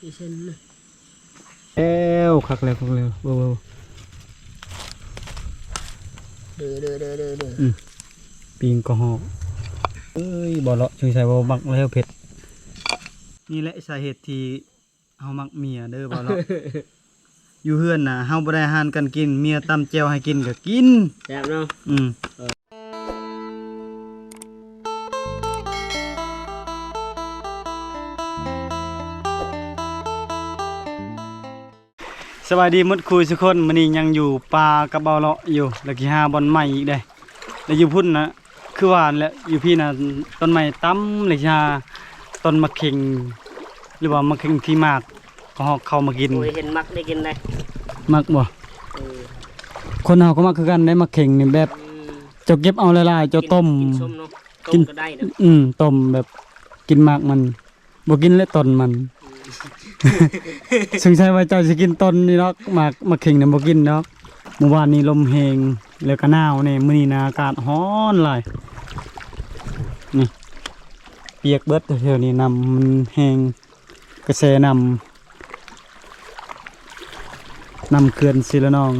อีเช่นนะแล้วคักแล้วคักแล้วเบ่เบ่เด้อเด้อเด้อเด้อเด้อปีงก็หอกเอ้ยบ่เลาะจึงใส่บ่มักแล้วเผ็ดนี่แหละสาเหตุที่เฮามักเมียเด้อบ่เลาะอยู่เฮือนน่ะเฮาบ่ได้หารกันกิน เมียตำแจ่วให้กินก็กินแซ่บเนาะอืม สวัสดีหมดคุยทุกคนมื้อนี้ยังอยู่ป่ากับเบาเลาะอยู่แล้วกี่หาบอนใหม่อีกเด้แล้วอยู่พุ่นนะคือว่าแหละอยู่พี่น่ะต้นไม้ตั้มเลยกี่หาต้นมะเข็งหรือว่ามะเข็งที่มากก็ฮอกเข้ามากินโอ้ยเห็นมักได้กินเลยมักบ่เออคนเฮาก็มักคือกันได้มะเข็งนี่แบบอืมเจ้าเก็บเอาละลายๆเจ้าต้มกินส้มเนาะกิต้นมก็ได้เนาะอืมต้มแบบกินหมากมันบ่กินและต้นมัน สงสัยว่าเจ้าสิกินต้นนี่เนาะหมากมะเข็งเนี่ยบ่กินเนาะเมื่อวานนี้ลมแหงแล้วก็หนาวเนี่ยมื้อนี้นะอากาศร้อนหลายนี่เปียกเบิดแถวนี้น้ำมันแหงกระแสน้ำน้ำเขื่อนศิลนอง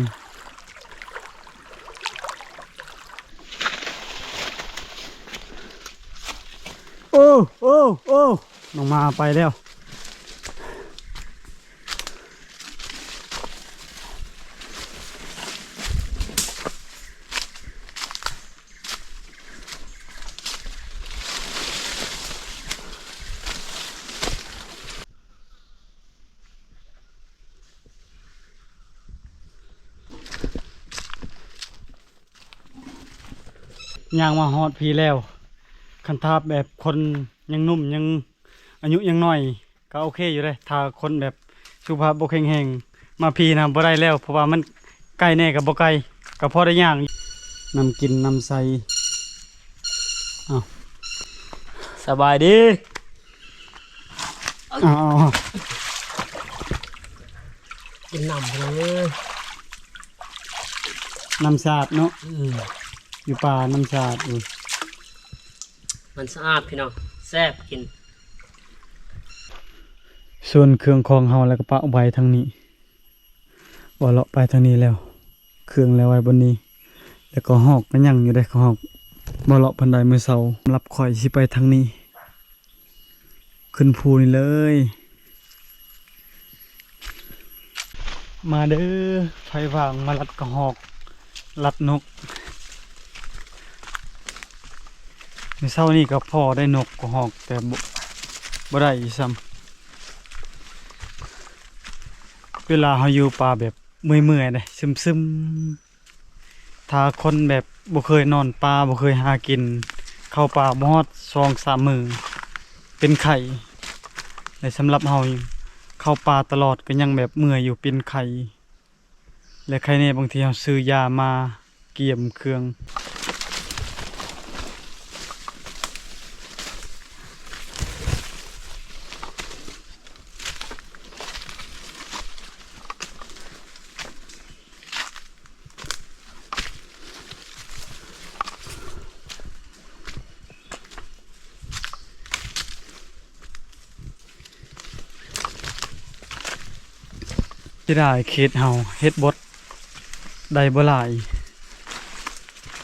โอ้โอ้โอ้น้องมาไปแล้ว ย่างมาฮอดพีแล้ว คันทาบแบบคนยังนุ่มยังอายุยังน้อย ก็โอเคอยู่เลยถ้าคนแบบสุขภาพบ่แข็งแรงมาพีนะบ่ได้แล้ว เพราะว่ามันใกล้แน่กับบ่ไกลก็พอได้ย่างนำกินนำใส่อ้าวสบายดีอ้าวอ้าวอ้าวกินน้ำเลยน้ำสาดเนาะ อืมอยู่ป่าน้ำสาดอยู่มันสะอาดพี่น้องแซ่บกิน ส่วนเครื่องของเฮาแล้วก็ปะไว้ทางนี้บ่เลาะไปทางนี้แล้ว เครื่องแล้วไว้บนนี้ แล้วก็หอกก็ยังอยู่ได้ก็หอกบ่เลาะพันไดมื้อเช้ารับข่อยสิไปทางนี้ ขึ้นภูนี่เลย มาเด้อไฟว่างมาลัดกระหอกลัดนก มื้อเช้านี้ก็พอได้นกกหอกแต่บ่บ่ได้อีซ้ำเวลาเฮาอยู่ป่าแบบเมื่อยๆเด้ซึมๆ ถ้าคนแบบบ่เคยนอนป่าบ่เคยหากิน เข้าป่าบ่ฮอดสองสามมือ เป็นไข่แต่สำหรับเฮาเข้าป่าตลอดก็ยังแบบเมื่อยอยู่เป็นไข่และไข่เนี่ยบางทีเฮาซื้อยามาเกี่ยมเครื่อง ที่ได้เขตเฮาเฮ็ดบดได้บ่หลาย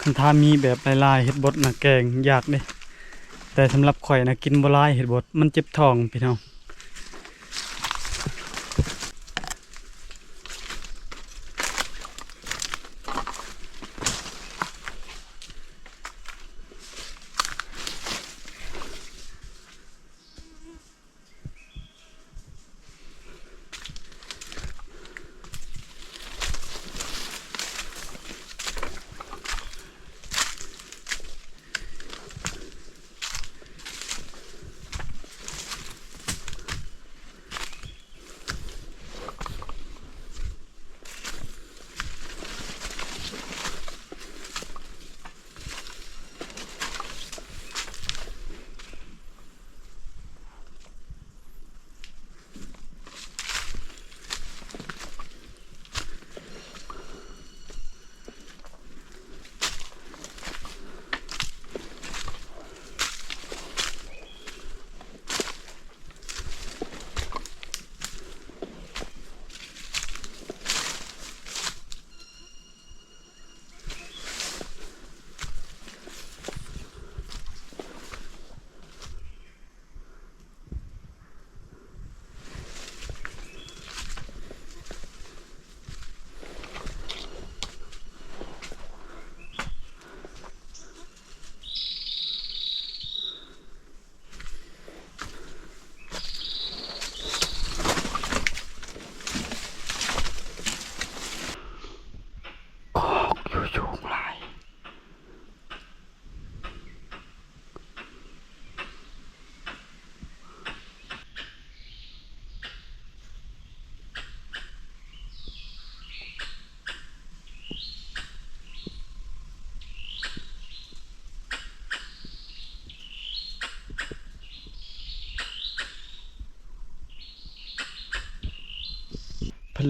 คันถ้ามีแบบหลายๆเฮ็ดบดน่ะแกงยากเด้แต่สำหรับข่อยน่ะกินบ่หลายเฮ็ดบดมันเจ็บท้องพี่น้อง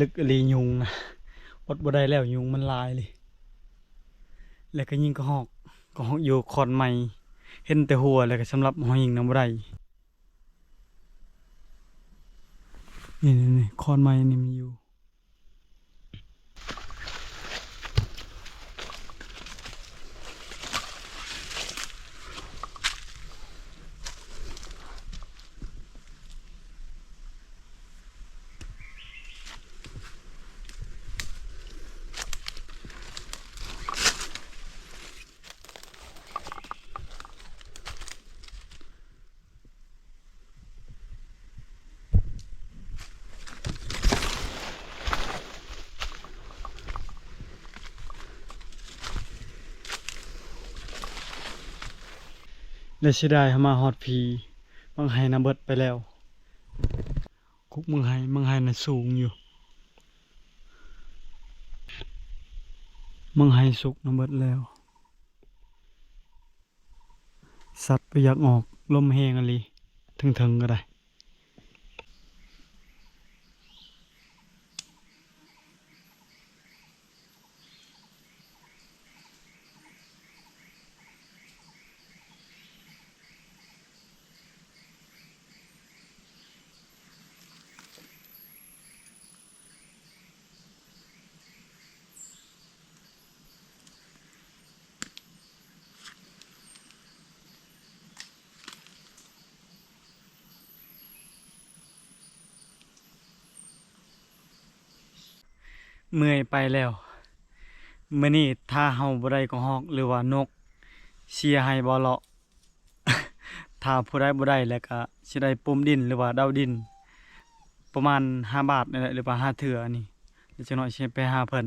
ลึกอลียุงนะอดบ่ได้แล้วยุงมันลายเลย แล้วก็ยิงกระหอกกระหอกอยู่คอนใหม่ เห็นแต่หัวแล้วก็สำหรับหอยยิงน้ำบ่ได้นี่นี่นี่คอนใหม่นี่มีอยู่ และเสียดายหามาฮอดพีมังไห้นะเบิดไปแล้ว คุกมังไห้มังไห้น่ะสูงอยู่มังไห้สุกนะเบิดแล้ว สัตว์ไปอยากออกลมแหงอะไรถึงๆก็ได้ เมื่อยไปแล้วมื่อนี้ถ้าเฮาบ่ได้ก็ฮอกหรือว่านก เชียร์ให้บ่เลาะถ้าผู้ใดบ่ได้แล้วก็สิได้ปุ่มดินหรือว่าดาวดิน ประมาณ5บาทนี่แหละหรือว่า5เถื่อนี่เดี๋ยวจักหน่อยสิไปหาเพิ่น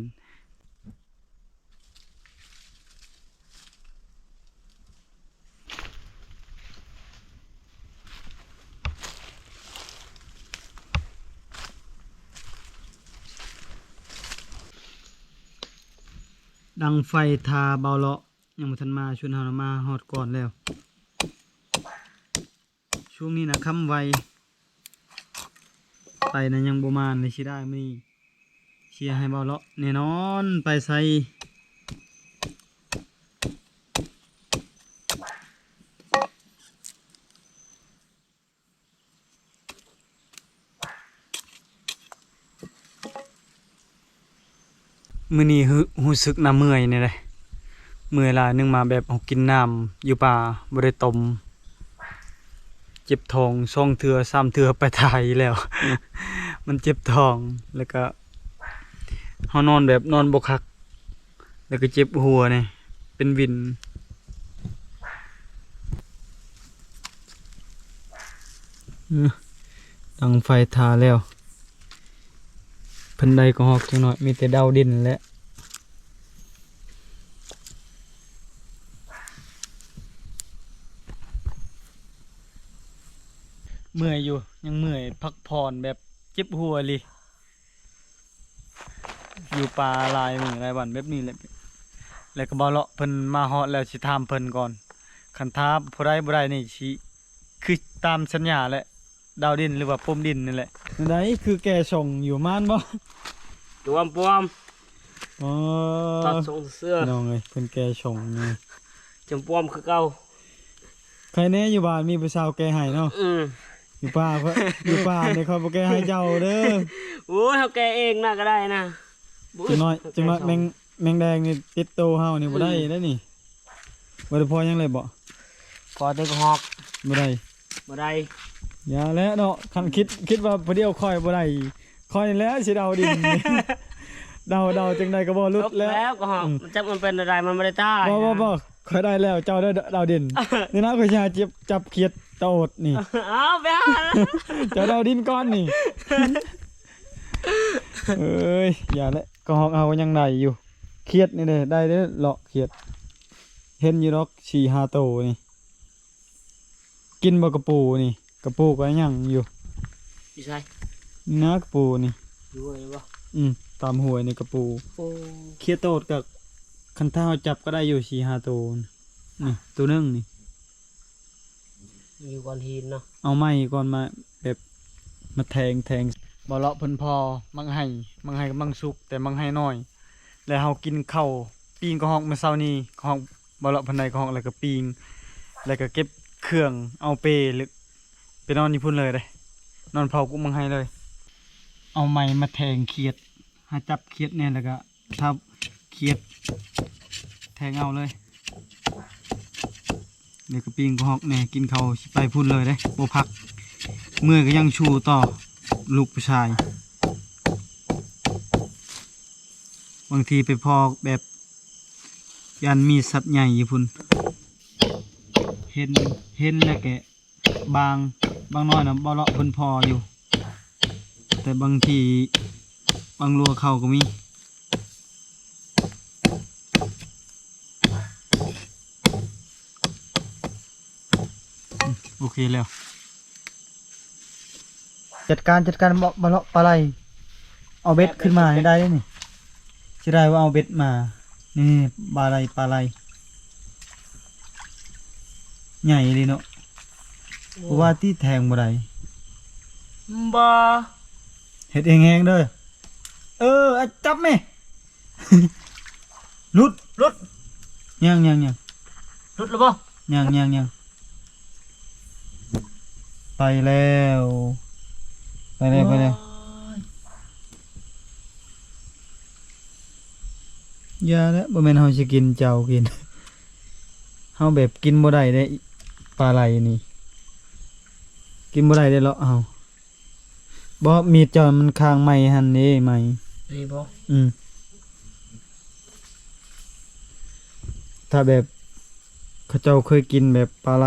ดังไฟทาเบาเลาะยังบ่ทันมาชวนเฮามาฮอดก่อนแล้ว ช่วงนี้นะค่ำไวไปนะยังบ่มาในชิได้ไม่เชียร์ให้เบาเลาะแน่นอนไปใส่ มื้อนี้รู้สึกน้ำเมื่อยนี่แหละเมื่อยลานึงมาแบบเอากินน้ำอยู่ป่าบ่ได้ต้มเจ็บท้องสองเทือสามเทือไปถ่ายแล้ว มันเจ็บท้องแล้วก็เฮานอนแบบนอนบกคัก แล้วก็เจ็บหัวนี่เป็นวินดังไฟทาแล้ว พันใดก็หอกจังหน่อย มีแต่ดาวดินแหละเมื่อยอยู่ ยังเมื่อยพักผ่อนแบบเจ็บหัวเลยอยู่ป่าลายมือหลายวันแบบนี้แหละแล้วก็บ่เลาะเพิ่นมาฮอดแล้วสิถามเพิ่นก่อนคันท้าผู้ใดบ่ได้นี่สิคือตามสัญญาแหละ ดาวดินหรือว่าปมดินนี่แหละไดคือแกส่งอยู่ม่านบ่รวมปวมอ๋อตัดทรงเสื้อน้องเอ้ยเพิ่นแกส่งนี่จมปวมคือเก่าใครแน่อยู่บ้านมีผู้สาวแกให้เนาะอืมอยู่ป่าเพิ่นอยู่ป่าเนี่ยเขาบ่แกให้เจ้าเด้อโอ้ยเฮาแกเองน่าก็ได้นะบุ้จังน้อยจังน้อยแมงแมงแดงนี่ติดโตวเฮานี่บ่ได้แล้วนี่บ่ได้พอหยังเลยบ่พอเด็กหอกบ่ได้บ่ได้ อย่าแล้วเนาะคันคิดคิดว่าผู้เดียวค่อยบ่ได้ค่อยนี่แหล้วสิเดาดิน เดาเดาจังไดก็บ่หลุลดบแล้วแล้วก็หอกอืมมันจักมันเป็นอะไรมันไม่ได้ตายบ่บ่บ่นะค่อยได้แล้วเจ้าได้เดาดินนี่นะค่อยสิหาจับจับเขียดโตดนี่เอาไปหาเจ้าเดาดินก่อนนี่เอ้ยอย่าเลยก็ฮอกเอายังได้อยู่เขียดนี่เด้ได้เด้อเลาะเขียด เห็นอยู่ดอก4 5โตนี่กินบ่กระปูนี่ก ระปูก็ยังอยู่พี่ชายนี่นะกระปูนี่อยู่เลยบ่อืมตามหวยในกระปูโอ้เคียโตดกับคันเท้าจับก็ได้อยู่สี่ห้าตัวนี่ตัวหนึงนี่ อยู่ก่อนหินเนาะเอาไม้ก่อนมาแบบมาแทงแทงบ่เลาะเพิ่นพอมังให้มังให้กับมังสุก แต่มังให้น้อย แล้วเฮากินข้าวปิ้งกระหอกเมื่อเช้านี้กระหอกบ่เลาะเพิ่นใดกระหอกแล้วก็ปิ้งแล้วก็เก็บเครื่องเอาเปหรือ ไปนอนอยู่พุ่นเลยเด้นอนเผากุ้งมังให้เลย เอาไม้มาแทงเขียดหาจับเขียดเนี่ยแล้วก็ทับเขียด แทงเอาเลยเดี๋ยวก็ปิ้งกระหอกเนี่ยกินเขาไปพุ่นเลยเด้บ่พัก เมื่อก็ยังชูต่อลูกผู้ชายบางทีไปพอกแบบยันมีสัตว์ใหญ่อยู่พุ่น เห็น เห็นแล้วแกบาง บางน้อยนะบ่เลาะเพิ่นพออยู่ แต่บางทีบางรัวเขาก็มีโอเคแล้ว จัดการจัดการบ่บ่เลาะปลาไหลเอาเบ็ดขึ้นมาให้ได้เด้นี่สิได้ว่าเอาเบ็ดมา นี่ปลาไหลปลาไหลใหญ่เลยเนาะ เพราะว่าที่แทงบ่ได้บ่เฮ็ดเองแฮงเด้อเอออะจับแม่หลุดหลุดยังยังยังรุดแล้วบ่ยังยังยังไปแล้ว ไปแล้วไปแล้วยาแล้วบ่แม่นเฮาสิกินเจ้ากินเฮาแบบกินบ่ได้ได้ปลาไหลนี่ กินบ่ได้ได้เลาะเฮาบ่มีดเจ้ามันคางไม้หั่นนี่ไม้นี่บ่อืมถ้าแบบเขาเจ้าเคยกินแบบปลาไหล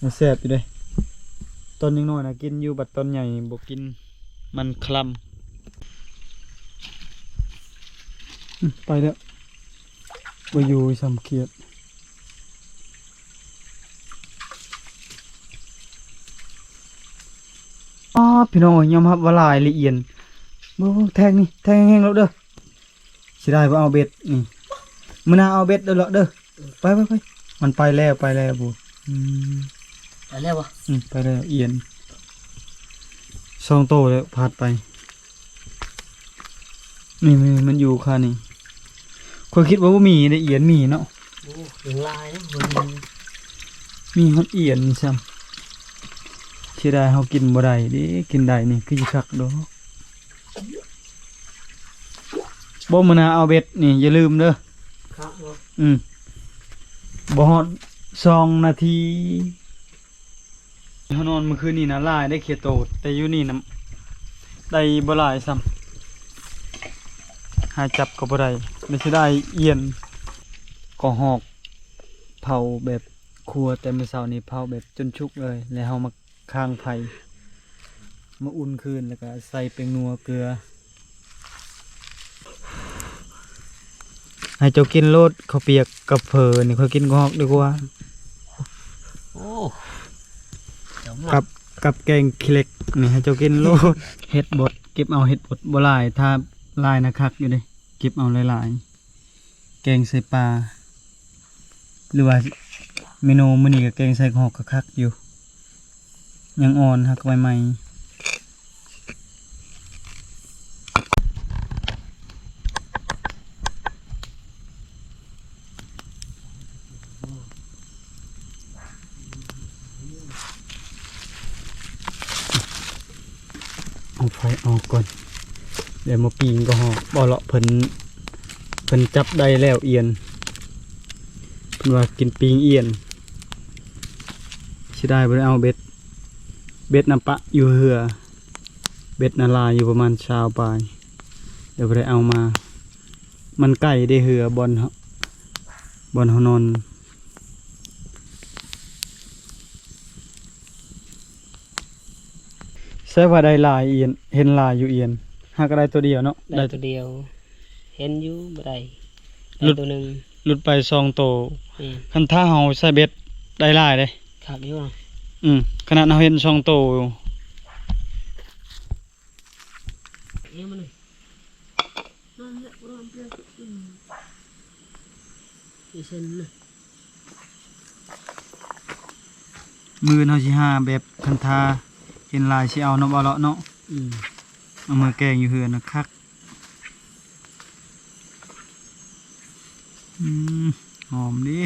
มันแซ่บอยู่เด้ต้นยังน้อยนะกินอยู่บัดต้นใหญ่บ่กินมันคลำอืมไปแล้วบ่อยู่สำเขียด อ๋อพี่น้องยอมรับว่าหลายละเอียดบ่บ่แทงนี่แทงแห้งๆแล้วเด้อสิได้บ่เอาเบ็ดนี่มื้อหน้าเอาเบ็ดเด้อเลาะเด้อไปไปไปมันไปแล้วไปแล้วบุอืมไปแล้วบ่อืมไปแล้วเอียนสองโตแล้วพาดไปนี่มันมันอยู่ค่ะนี่คนคิดว่าบ่มีได้เอียนมีเนาะโอ้ยังลายนะมันมีฮอดเอียนซ้ำ สิได้เฮากินบ่ได้ด้กินได้นี่คือสิคักดอกบ่มื้อหน้าเอาเบ็ดนี่อย่าลืมเด้อครับอืมบ่ฮอดสองนาทีเขานอนเมื่อคืนนี้นะลายได้เขียโตดแต่อยู่นี่นะได้บ่หลายซ้ำหาจับก็บ่ได้ไม่ใช่ได้เอียนก็หอกเผาแบบครัวแต่เมื่อเช้านี้เผาแบบจนชุกเลย แล้วเฮามา ค้างไฟมาอุ่นคืนแล้วก็ใส่เป็นนัวเกลือ ให้เจ้ากินโลดข้าวเปียกกับเผอนี่ค่อยกินกอกดีกว่า โอ้เดี๋ยวมากับกับแกงขี้เหล็กนี่ให้เจ้ากินโลด เห็ดบดเก็บเอาเห็ดบดบ่หลายถ้าหลายนะคักอยู่เด้เก็บเอาหลายๆแกงใส่ปลาหรือว่าเมนูมื้อนี้ก็แกงใส่หอกก็คักอยู่ ยังอ่อนฮักใหม่ๆเอาไฟออกก่อน เดี๋ยวมาปีงก็หอบ่เลาะเพิ่นเพิ่นจับได้แล้วเอียนเพิ่นว่ากินปีงเอียนสิได้บ่ได้เอาเบ็ด บ็ดน้ำปะอยู่เหือ เบ็ดนาลายอยู่ประมาณชาวปลาย เดี๋ยวบ่ได้เอามา มันใกล้ได้เหือบอลเฮาบอลเฮานอนใช่ว่าได้หลายเอียน เห็นหลายอยู่เอียน หากได้ตัวเดียวเนาะ ได้ตัวเดียว เห็นอยู่บ่ได้หลุได้ดตัวหนึงหลุดไปสองโตวนี่คันถ้าเฮาใส่เบ็ดได้หลายเลยครับอยู่นะ อืมขนาดเราเห็นสองโตวอยู่เนี่ยมันนี่นั่นแหละบ่ต้องเปลี่ยนอืมอีเส้นน่ะมือเฮาสิหาแบบคันทาเห็นหลายสิเอาเนาะบ่เลาะเนาะอืมเอามาแกงอยู่เฮือนนะคักอืมหอมดี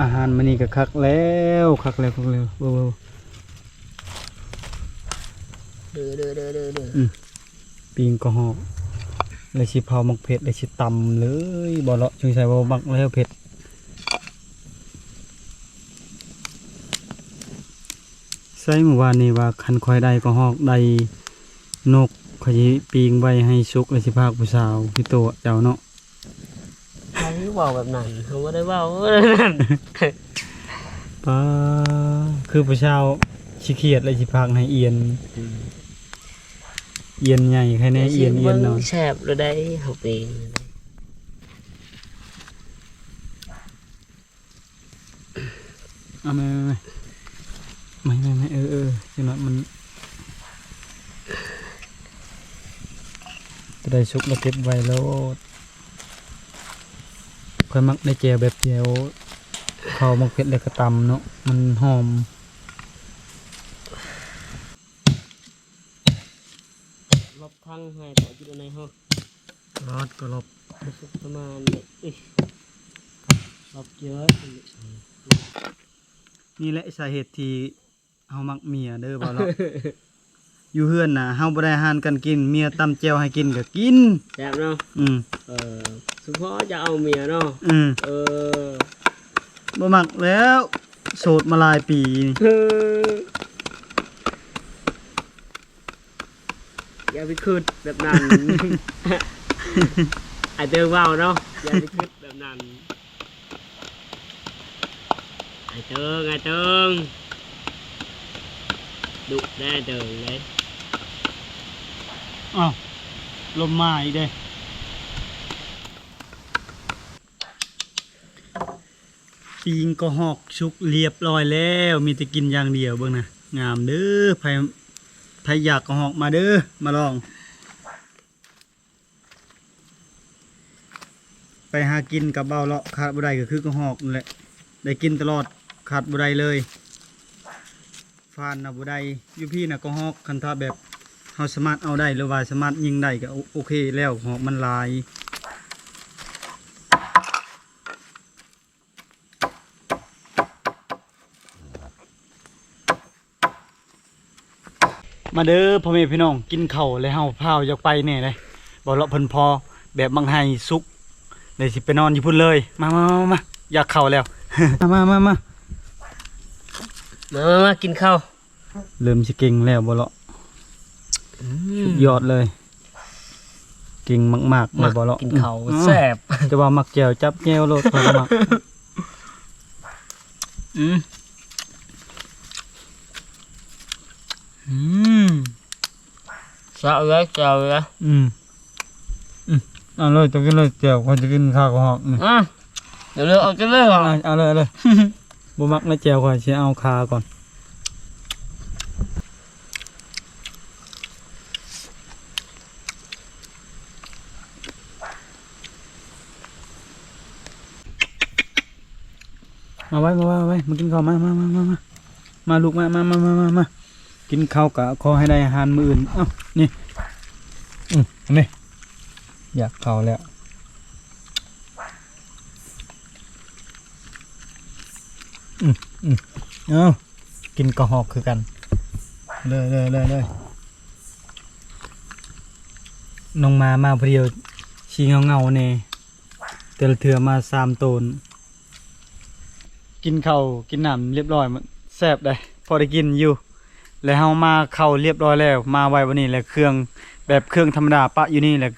อาหารมันนี่ก็คักแล้วคักแล้วคักแล้วเว้าวเด้อเด้อเด้อเด้อเด้อๆปีงก็หอกเลยสิเผามักเผ็ดเลยสิตำเลยบ่เลาะจึงใส่ว่ามักแล้วเผ็ดใส่เมื่อวานนี้ว่าคันคอยได้ก็หอกได้นกขอยสิปีงไว้ให้สุกเลยสิพากผู้สาวพี่โตเจ้าเนาะ ใครเว้าแบบนั้นเขาบ่ได้เว้าแบบนั้นป้าคือผู้สาวสิเคียดเลยสิพากให้เอียน เอียนใหญ่แค่นี้เอียนเอียนนอยแซ่บเลยได้เฮาเองเอาไม่ไม่ไม่ไม่ไมเออเออจังหวะมันจะได้สุกแล้วเก็บไว้แล้ว ค่อยมักในแจวแบบแจวเขามักเผ็ดแล้วก็ตำเนาะมันหอมรอบทั้งให้ต่ออยู่ในห้องรอดก็รบประมาณนี้อุ๊ยรอบเยอะนี่แหละสาเหตุที่เฮามักเมียเด้อบ่เนาะอยู่เฮือนน่ะเฮาบ่ได้หารกันกิน เมียตำแจวให้กินก็กินแซ่บเนาะอืมเออ สุพอจะเอาเมียเนาะอืมเออบ่มักแล้ว โสดมาหลายปีนี่เอออย่าไปคืดแบบนั้นไอเติงเว้าเนาะอย่าไปคืดแบบนั้นไอเติงไอเติงดุแน่เติงเลยอ้าวลมมาอีกเด้ ปีงก็หอกชุกเรียบร้อยแล้ว มีแต่กินอย่างเดียวเบิ่งนะงามเด้อไผไผอยากก็หอกมาเด้อมาลอง ไปหากินกับเบาเลาะขาดบ่ได้ก็คือก็หอกนั่นแหละได้กินตลอดขาดบ่ได้เลยฟานนะบ่ได้อยู่พี่นะก็หอกคันถ้าแบบเราสามารถเอาได้หรือว่าสามารถยิงได้ก็โอเคแล้วหอกมันลาย มาเด้อพ่อแม่พี่น้องกินข้าวแล้วเฮาพาวอยากไปแน่เลยบ่เลาะเพิ่นพอแบบบางไห้สุกเดี๋ยวสิไปนอนอยู่พุ่นเลย มามามามาอยากเข้าแล้วมามามามามามามากินข้าวเริ่มสิเก่งแล้วบ่เลาะสุดยอดเลย เก่งมากๆเลมายบ่เลาะกินข้าวอืมแซ่บจะว่ามักแจวจับแจวโลดพอมักอืม อืมสะเลยเจ้าเลยอืมอืมเอาเลยจะกินเลยแจวเขาจะกินข้าวกับหอกอืมอะเดี๋ยวเลือกเอากันเลยเหรอเอาเอาเลยเอาเลยบ่มักนะแจวข่อยสิเอาคาก่อนมาไว้มาไว้มาไว้มากินข้าวมามามามามามาลูกมามามามามามา กินข้าวกะขอให้ได้อาหารมืออื่นเอ้านี่อืมอันนี่ อยากข้าวแล้วอืมอืมเอากินกระหอกคือกัน เลยเลยเลยเลยน้องมามาเพอดียวชีเงาเงาเน่แต่ลเถื่อมาสามตน กินข้าวกินน้ำเรียบร้อยมันแซ่บได้ พอได้กินอยู่ แล้วเฮามาเข้าเรียบร้อยแล้ว มาไว้วันนี้แหละเครื่องแบบเครื่องธรรมดาปะอยู่นี่แหละ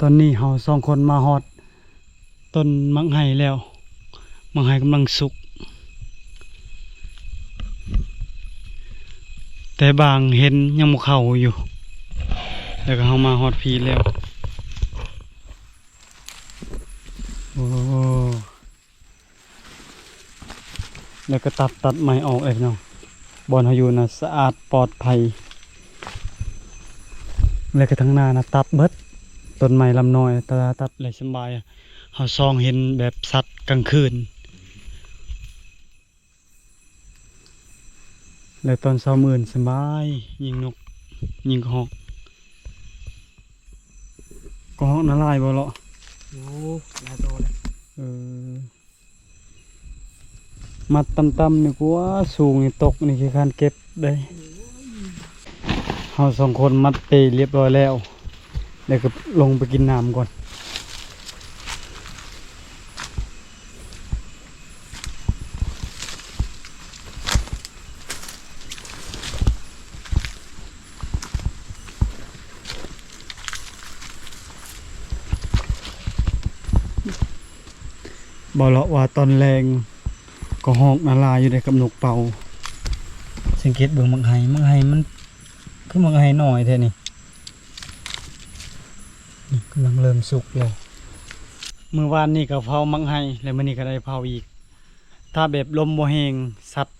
ตอนนี้เฮาสองคนมาฮอดต้นมังไห้แล้ว มังไห้กำลังสุก แต่บางเห็นยังบ่เขาอยู่ แล้วก็เฮามาฮอดพีแล้ว โอ้แล้วก็ตัดตัดไม้ออกเลยพี่น้องบอนเฮาอยู่นะสะอาดปลอดภัย แล้วก็ทั้งหน้านะตัดเบิดต้นไม้ลำน้อยตาตัดเลยสบายอะเฮาซองเห็นแบบสัตว์กลางคืน แล้วตอนเช้ามื่นสบาย ยิงนก ยิงกระหอกกระหอกน่าลายบ่เลาะโอ้ลายโตเลยเออมัดต่ำๆนี่กูว่าสูงนี่ตกนี่คือการเก็บได้เฮาสองคนมัดเปเรียบร้อยแล้วแล้วก็ลงไปกินน้ำก่อน บอกเลาะว่าตอนแรงก็หอกนาลายอยู่ในกับนกเป่า สังเกตเบิ่งมังไห้มังไห้มันคือมังไห้หน้อยแท้นี่นี่กำลังเริ่มสุกแล้วเมื่อวานนี่ก็เผามังไห้แล้วมื้อนี้ก็ได้เผาอีก ถ้าแบบลมบ่แห้งสัตว์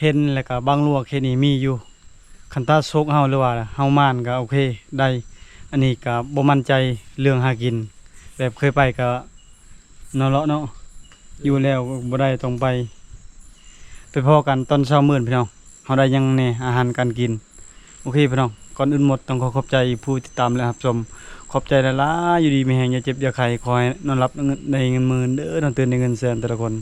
เห็นแล้วก็บางลวกแค่นี้มีอยู่คันตาโซกเฮาหรือว่าเฮามานก็โอเคได้ อันนี้ก็บ่มั่นใจเรื่องหากิน แบบเคยไปก็ เนาะเลาะเนาะอยู่แล้วบ่ได้ต้องไป ไปพอกันตอนเช้ามื้อพี่น้องเฮาได้ยังแหน่อาหารการกิน โอเคพี่น้องก่อนอื่นหมดต้องขอขอบใจผู้ติดตามและรับชมขอบใจหลายๆอยู่ดีมีแฮงอย่าเจ็บอย่าไข้คอยนอนรับในเงินหมื่นเด้อนอนตื่นในเงินแสนแต่ละคน